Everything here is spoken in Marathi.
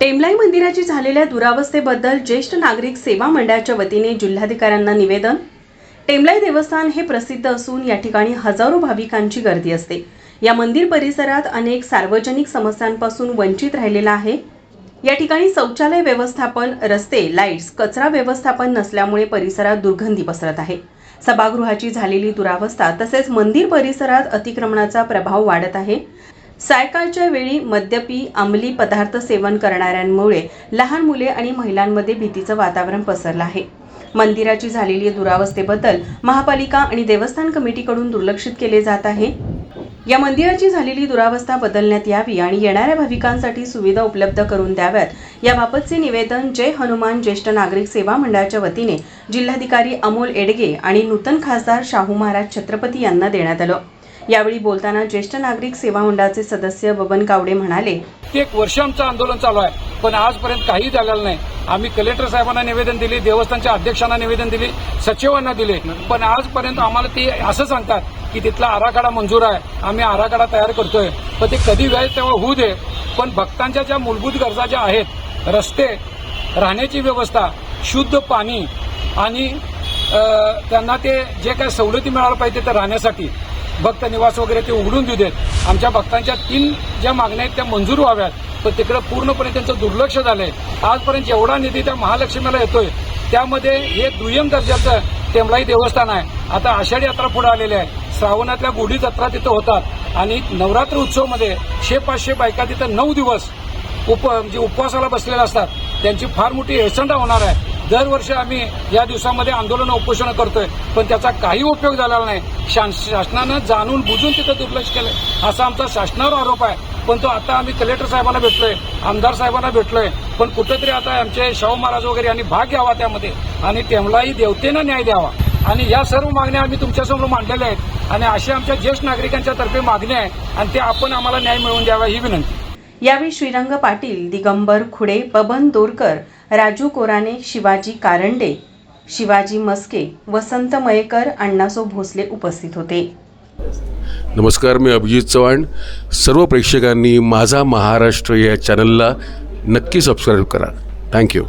टेमलाई मंदिराची झालेल्या दुरावस्थेबद्दल ज्येष्ठ नागरिक सेवा मंडळाच्या वतीने जिल्हाधिकाऱ्यांना निवेदन. टेमलाई देवस्थान हे प्रसिद्ध असून या ठिकाणी हजारो भाविकांची गर्दी असते. या मंदिर परिसरात अनेक सार्वजनिक समस्यांपासून वंचित राहिलेला आहे. या ठिकाणी शौचालय व्यवस्थापन रस्ते लाईट्स कचरा व्यवस्थापन नसल्यामुळे परिसरात दुर्गंधी पसरत आहे. सभागृहाची झालेली दुरावस्था तसेच मंदिर परिसरात अतिक्रमणाचा प्रभाव वाढत आहे. सायकाळच्या वेळी मद्यपी अंमली पदार्थ सेवन करणाऱ्यांमुळे लहान मुले आणि महिलांमध्ये भीतीचं वातावरण पसरलं आहे. मंदिराची झालेली दुरावस्थेबद्दल महापालिका आणि देवस्थान कमिटीकडून दुर्लक्षित केले जात आहे. या मंदिराची झालेली दुरावस्था बदलण्यात यावी आणि येणाऱ्या भाविकांसाठी सुविधा उपलब्ध करून द्याव्यात. याबाबतचे निवेदन जय हनुमान ज्येष्ठ नागरिक सेवा मंडळाच्या वतीने जिल्हाधिकारी अमोल एडगे आणि नूतन खासदार शाहू महाराज छत्रपती यांना देण्यात आलं. यावेळी बोलताना ज्येष्ठ नागरिक सेवा मंडळाचे सदस्य बबन कावडे म्हणाले एक वर्ष आमचं आंदोलन चालू आहे पण आजपर्यंत काही झालेलं नाही. आम्ही कलेक्टर साहेबांना निवेदन दिले देवस्थानच्या अध्यक्षांना निवेदन दिले सचिवांना दिले. पण आजपर्यंत आम्हाला ते असं सांगतात की तिथला आराखडा मंजूर आहे. आम्ही आराखडा तयार करतोय. पण ते कधी वेळ तेव्हा होऊ दे. पण भक्तांच्या ज्या मूलभूत गरजा ज्या आहेत रस्ते राहण्याची व्यवस्था शुद्ध पाणी आणि त्यांना ते जे काही सवलती मिळायला पाहिजे ते राहण्यासाठी भक्त निवास वगैरे ते उघडून देऊ देत. आमच्या भक्तांच्या तीन ज्या मागण्या आहेत त्या मंजूर व्हाव्यात. पण तिकडे पूर्णपणे त्यांचं दुर्लक्ष झालंय. आजपर्यंत जेवढा निधी त्या महालक्ष्मीला येतोय त्यामध्ये हे दुय्यम दर्जाचं टेमलाई देवस्थान आहे. आता आषाढी यात्रा पुढे आलेली आहे. श्रावणातल्या गुढी जत्रा तिथं होतात. आणि नवरात्र उत्सवमध्ये शे पाचशे बायका तिथं नऊ दिवस उप म्हणजे उपवासाला बसलेल्या असतात. त्यांची फार मोठी हेळसंडा होणार आहे. दरवर्षी आम्ही या दिवसामध्ये आंदोलन उपोषण करतोय पण त्याचा काही उपयोग झालेला नाही. शासनानं जाणून बुजून तिथं दुर्लक्ष केलं असा आमचा शासनावर आरोप आहे. पण तो आता आम्ही कलेक्टर साहेबांना भेटलोय आमदार साहेबांना भेटलोय पण कुठेतरी आता आमचे शाहू महाराज वगैरे यांनी भाग घ्यावा त्यामध्ये आणि तेमलाही देवतेनं न्याय द्यावा. आणि या सर्व मागण्या आम्ही तुमच्यासमोर मांडलेल्या आहेत आणि अशा आमच्या ज्येष्ठ नागरिकांच्या तर्फे मागण्या आहे आणि ते आपण आम्हाला न्याय मिळवून द्यावा ही विनंती. यावेळी श्रीरंग पाटील दिगंबर खुडे बबन दोरकर राजू कोराने शिवाजी कारंडे शिवाजी मस्के वसंत मयेकर अण्णासो भोसले उपस्थित होते. नमस्कार मी अभिजित चव्हाण. सर्व प्रेक्षकांनी माझा महाराष्ट्र या चॅनलला नक्की सबस्क्राईब करा. थँक्यू